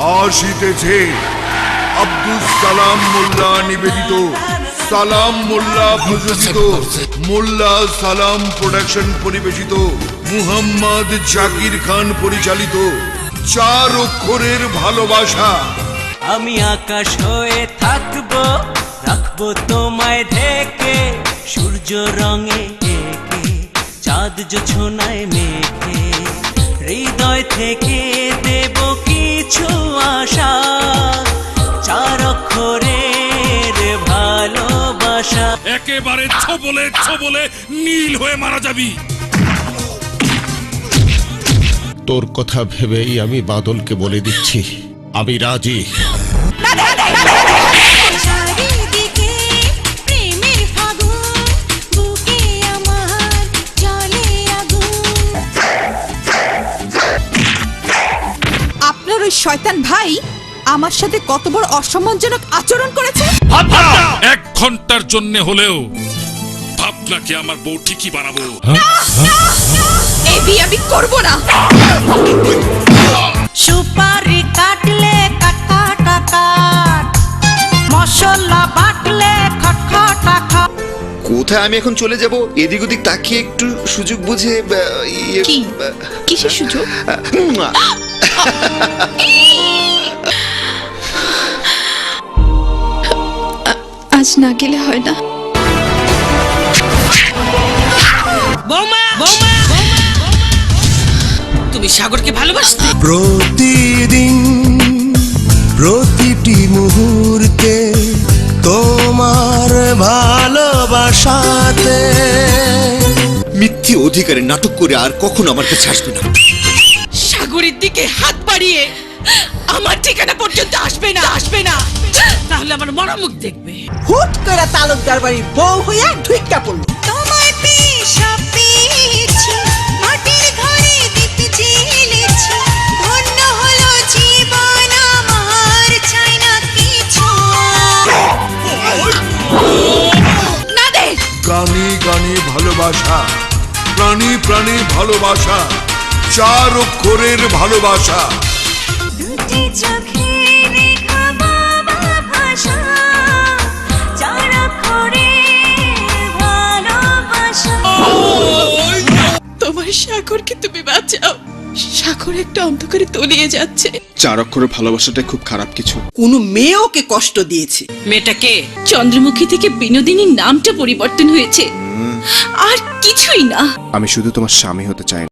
আসিতেছে। আব্দুল সালাম মোল্লা নিবেদিত। সালাম মোল্লা প্রযোজিত। মোল্লা সালাম প্রোডাকশন পরিবেশিত। মুহাম্মদ জাকির খান পরিচালিত। চার অক্ষরের ভালোবাসা। আমি আকাশ হয়ে থাকব, রাখব তোমায় ঢেকে সূর্য রঙে চাঁদ জোছনায় মেঘে হৃদয় থেকে দেব কিছু আশা। চার অক্ষরের ভালোবাসা। একেবারে ছবলে ছবলে নীল হয়ে মারা যাবি। তোর কথা ভেবেই আমি বাদলকে বলে দিচ্ছি। আমি রাজি। শয়তান ভাই আমার সাথে কত বড় অসম্মানজনক আচরণ করেছে? এক ঘণ্টার জন্য হলেও ভাবনাকে আমার বউ ঠিকই বানাবো। বিয়ে আমি করব না। সুপারি কাটলে কাটা কাটা মশলা বাটলে কোথায় আমি এখন চলে যাব? এদিক ওদিক তাকিয়ে একটু সুযোগ বুঝে আহ, ইয়ে, কি? আহ, কিসের সুযোগ? উম, আজ না গেলে হয় না। বৌমা বৌমা তুমি সাগরকে ভালোবাসতে? প্রতিদিন প্রতিটি মুহূর্তে তোমার ভালোবাসাতে। মিথ্যে অধিকারে নাটক করে আর কখনো আমার কাছে আসবে না। সাগরের দিকে হাত বাড়িয়ে আমার ঠিকানা পর্যন্ত আসবে না। আসবে না। তাহলে আমার মরামুখ দেখবে। হুট করে তালুকদার বাড়ির বউ হইয়া ঢুইকা পড়ল। তোমায় পেয়ে সব পেয়েছি মাটির ঘরে দিতে চেয়েছি। ধন্য হলো জীবন আমার চাই না কিছু। না দে। গানে গানে ভালোবাসা প্রাণী প্রাণী ভালোবাসা। চার অক্ষরের ভালোবাসা। তোমার সাগরকে তুমি বাঁচাও। সাগর একটা অন্ধকারে তলিয়ে যাচ্ছে। চার অক্ষরের ভালোবাসাটা খুব খারাপ কিছু। কোনো মেয়ে ওকে কষ্ট দিয়েছে। মেয়েটাকে চন্দ্রমুখী থেকে বিনোদিনীর নামটা পরিবর্তন হয়েছে। আর কিছুই না। আমি শুধু তোমার স্বামী হতে চাই